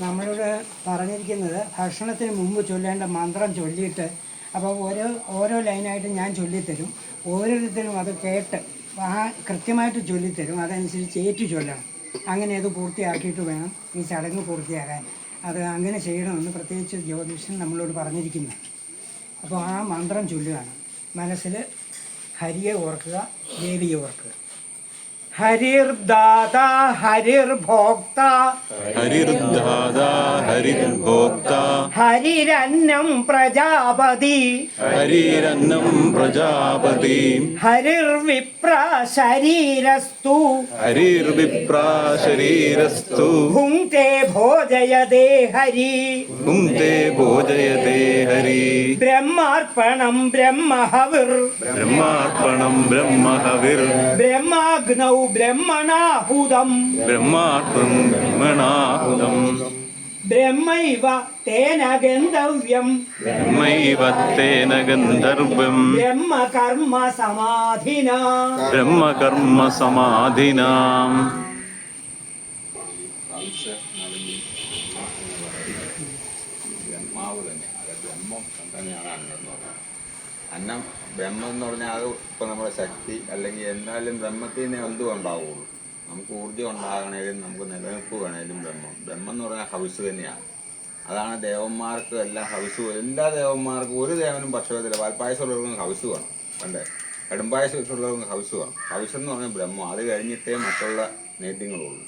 നമ്മളോട് പറഞ്ഞിരിക്കുന്നത് ഭക്ഷണത്തിന് മുമ്പ് ചൊല്ലേണ്ട മന്ത്രം ചൊല്ലിയിട്ട് അപ്പോൾ ഓരോ ഓരോ ലൈനായിട്ട് ഞാൻ ചൊല്ലിത്തരും. ഓരോരുത്തരും അത് കേട്ട് ആ കൃത്യമായിട്ട് ചൊല്ലിത്തരും. അതനുസരിച്ച് ഏറ്റു ചൊല്ലണം. അങ്ങനെ അത് പൂർത്തിയാക്കിയിട്ട് വേണം ഈ ചടങ്ങ് പൂർത്തിയാകാൻ. അത് അങ്ങനെ ചെയ്യണമെന്ന് പ്രത്യേകിച്ച് ജ്യോതിഷൻ നമ്മളോട് പറഞ്ഞിരിക്കുന്നു. അപ്പോൾ ആ മന്ത്രം ചൊല്ലുകയാണ്. മനസ്സിൽ ഹരിയെ ഓർക്കുക ദേവിയെ ഓർക്കുക. ഹരിർദാത ഹരിർഭോക്ത ഹരിർദാതാ ഹരിർഭോക്ത ഹരിരന്നം പ്രജാപതി. ഹരിരന്നം പ്രജാപതി. ഹരിർവിപ്ര ശരീരസ്തു. ഹരിർവിപ്ര ശരീരസ്തു. ഭുങ്ക്തേ ഭോജയതേ ഹരി. ഭുങ്ക്തേ ഭോജയതേ ഹരി. ബ്രഹ്മാർപ്പണം ബ്രഹ്മഹവിർ. ബ്രഹ്മാർപ്പണം ബ്രഹ്മഹവിർ. ബ്രഹ്മാഗ്നൗ ബ്രഹ്മണാഹുതം ബ്രഹ്മാർത്ഥം ബ്രഹ്മണാഹുതം ബ്രഹ്മൈവ തേന ഗന്ധവ്യം. ബ്രഹ്മൈവത്തേന ഗന്ധർവം ബ്രഹ്മകർമ്മ സമാധിന. ബ്രഹ്മകർമ്മ സമാധിന. ബ്രഹ്മാവ് തന്നെയാണ് അത് ബ്രഹ്മം തന്നെയാണ് അന്നം ബ്രഹ്മം എന്ന് പറഞ്ഞാൽ അത് ഇപ്പം നമ്മുടെ ശക്തി അല്ലെങ്കിൽ എന്തായാലും ബ്രഹ്മത്തിൽ ബ്രഹ്മത്തിന് എന്തും ഉണ്ടാവുള്ളൂ. നമുക്ക് ഊർജം ഉണ്ടാകണേലും നമുക്ക് നിലനിൽപ്പ് വേണേലും ബ്രഹ്മം. ബ്രഹ്മം എന്ന് പറഞ്ഞാൽ ഹൗസ് തന്നെയാണ് അതാണ് ദേവന്മാർക്ക് എല്ലാം ഹൗസ് എല്ലാ ദേവന്മാർക്കും ഒരു ദേവനും ഭക്ഷണത്തില്ല. പാൽപ്പായസം ഉള്ളവർക്കും ഹവിസ് വേണം. പണ്ടേ കടുംപായസം വെച്ചുള്ളവർക്ക് ഹൗസ് വേണം. ഹൗസ് എന്ന് പറഞ്ഞാൽ ബ്രഹ്മം. അത് കഴിഞ്ഞിട്ടേ മറ്റുള്ള നേദ്യങ്ങളുള്ളൂ.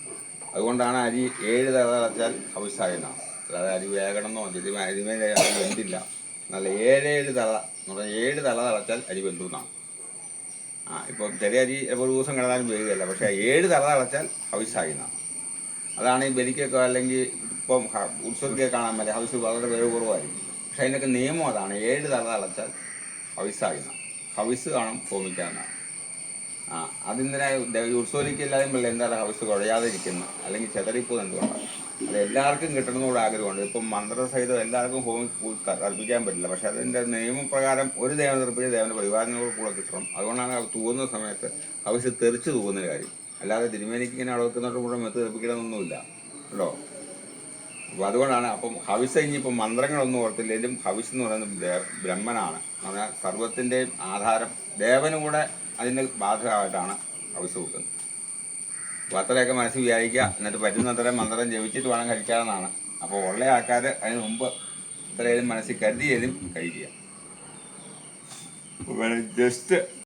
അതുകൊണ്ടാണ് അരി ഏഴ് തറ തിളച്ചാൽ ഹൗസായെന്നാണ് അതായത് അരി വേകണമെന്നോ ഇതിമേ അരിമേ അരി വെന്തില്ല നല്ല ഏഴേഴ് തല എന്ന് പറഞ്ഞാൽ ഏഴ് തല തളച്ചാൽ അരി വെന്തു എന്നാണ് ആ ഇപ്പോൾ ചെറിയ അരി ഒരു ദിവസം കിടന്നാലും വേഗമല്ല പക്ഷേ ഏഴ് തല തളച്ചാൽ ഹൗസായി എന്നാണ് അതാണ് ഈ ബലിക്കൊക്കെ അല്ലെങ്കിൽ ഇപ്പം ഉത്സവത്തിലേക്ക് കാണാൻ പറ്റില്ല ഹൗസ് വളരെ വില കുറവായിരിക്കും. പക്ഷെ അതിനൊക്കെ നിയമം അതാണ് ഏഴ് തല തളച്ചാൽ ഹൗസായി എന്നാണ് ഹൗസ് കാണും ഹോമിക്കാന്നാണ് ആ അതിന്തിനായി ഉത്സവലിക്ക് എല്ലാവരും എന്താണ് ഹൗസ് കുഴയാതിരിക്കുന്നത് അല്ലെങ്കിൽ ചെതറിപ്പോ എന്തുകൊണ്ടാണ്? എല്ലാവർക്കും കിട്ടണമെന്നോട് ആഗ്രഹമുണ്ട്. ഇപ്പം മന്ത്രസഹിതം എല്ലാവർക്കും ഹോമി അർപ്പിക്കാൻ പറ്റില്ല. പക്ഷെ അതിന്റെ നിയമപ്രകാരം ഒരു ദേവന തെറിപ്പിച്ച് ദേവന്റെ പരിവാരങ്ങളോട് കൂടെ കിട്ടണം. അതുകൊണ്ടാണ് അത് തൂവുന്ന സമയത്ത് അവശ്യം തെറിച്ച് തൂവുന്ന കാര്യം. അല്ലാതെ തിരുമേനിക്ക് ഇങ്ങനെ അളവെക്കുന്നവരുടെ വെക്കുന്നവരുടെ കൂടെ മെത്ത് തെറിപ്പിക്കണമെന്നൊന്നുമില്ല. കേട്ടോ? അപ്പോൾ അതുകൊണ്ടാണ് അപ്പം ഹവിസ് ഇനിയിപ്പം മന്ത്രങ്ങളൊന്നും ഓർത്തില്ലെങ്കിലും ഹവിസ് എന്ന് പറയുന്നത് ബ്രഹ്മനാണ്. പറഞ്ഞാൽ സർവത്തിന്റെയും ആധാരം ദേവനും കൂടെ അതിന്റെ ബാധകമായിട്ടാണ് ഹവിസ് അപ്പോൾ അത്രയൊക്കെ മനസ്സിൽ വിചാരിക്കുക. എന്നിട്ട് പറ്റുന്നത്ര മന്ത്രം ജപിച്ചിട്ട് വേണം കഴിക്കാമെന്നാണ് അപ്പോൾ ഉള്ള ആൾക്കാർ അതിന് മുമ്പ് ഇത്രയും മനസ്സിൽ കരുതിയതും കഴിക്കുക. ജസ്റ്റ്